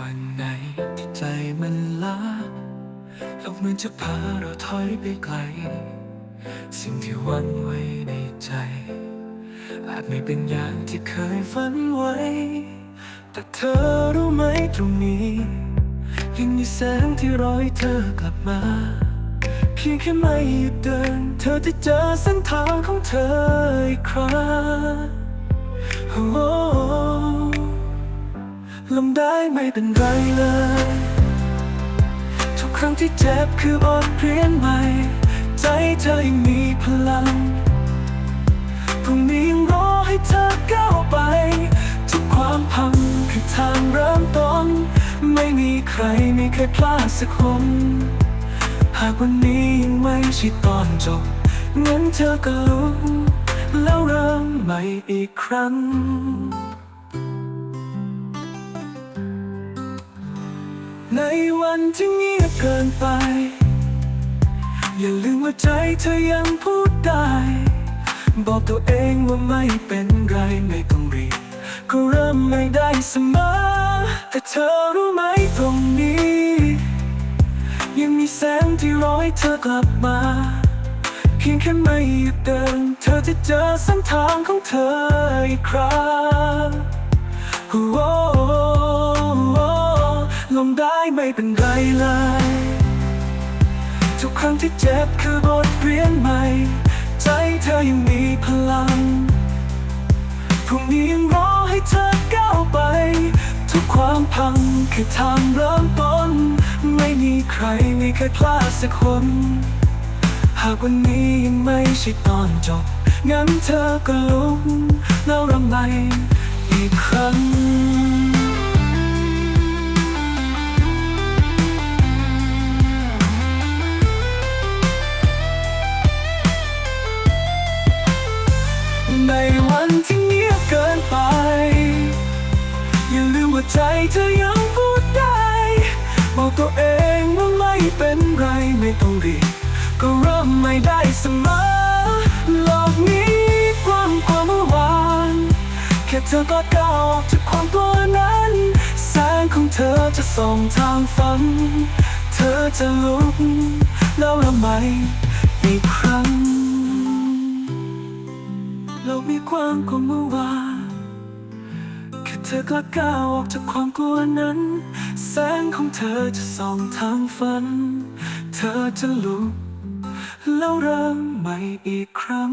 วันไหนที่ใจมันล้าโลกมันจะพาเราถอยไปไกล สิ่งที่หวังไว้ในใจ อาจไม่เป็นอย่างที่เคยฝันไว้ แต่เธอรู้ไหมตรงนี้ ยังมีแสงที่รอยเธอกลับมา เพียงแค่ไม่หยุดเดิน เธอจะเจอเส้นทางของเธออีกครั้ง ลมได้ไม่เป็นไรเลย ทุกครั้งที่เจ็บคือบทเรียนใหม่ ใจเธอยังมีพลังพรุ่งนี้ยังรอให้เธอก้าวไป ทุกความพังคือทางเริ่มต้น ไม่มีใครไม่เคยพลาดสักคนหากวันนี้ยังไม่ใช่ตอนจบงั้นเธอก็ลุกแล้วเริ่มใหม่อีกครั้ง ในวันที่เงียบเกินไป อย่าลืมว่าใจเธอยังพูดได้ บอกตัวเองว่าไม่เป็นไรไม่ต้องรีบก็เริ่มไม่ได้เสมอแต่เธอรู้ไหมตรงนี้ ยังมีแสงที่รอให้เธอกลับมา เพียงแค่ไม่หยุดเดิน เธอจะเจอเส้นทางของเธออีกครั้ง ลมได้ไม่เป็นไรเลย ทุกครั้งที่เจ็บคือบทเรียนใหม่ ใจเธอยังมีพลังพรุ่งนี้ยังรอให้เธอก้าวไป ทุกความพังคือทางเริ่มต้น ไม่มีใครไม่เคยพลาดสักคน หากวันนี้ยังไม่ใช่ตอนจบ งั้นเธอก็ลุกแล้วรำไมอีกครั้ง ใจเธอยังพูดได้บอกตัวเองว่าไม่เป็นไรไม่ต้องรีบก็เริ่มไม่ได้เสมอโลกนี้กว้างกว่าเมื่อวานแค่เธอก็ก้าวออกจากความกลัวนั้น แสงของเธอจะส่องทางฝัน เธอจะลุกแล้วละไหมอีกครั้งโลกมีกว้างกว่าเมื่อวาน เธอกล้าก้าวออกจากความกลัวนั้น แสงของเธอจะส่องทางฝัน เธอจะลุกแล้วเริ่มใหม่อีกครั้ง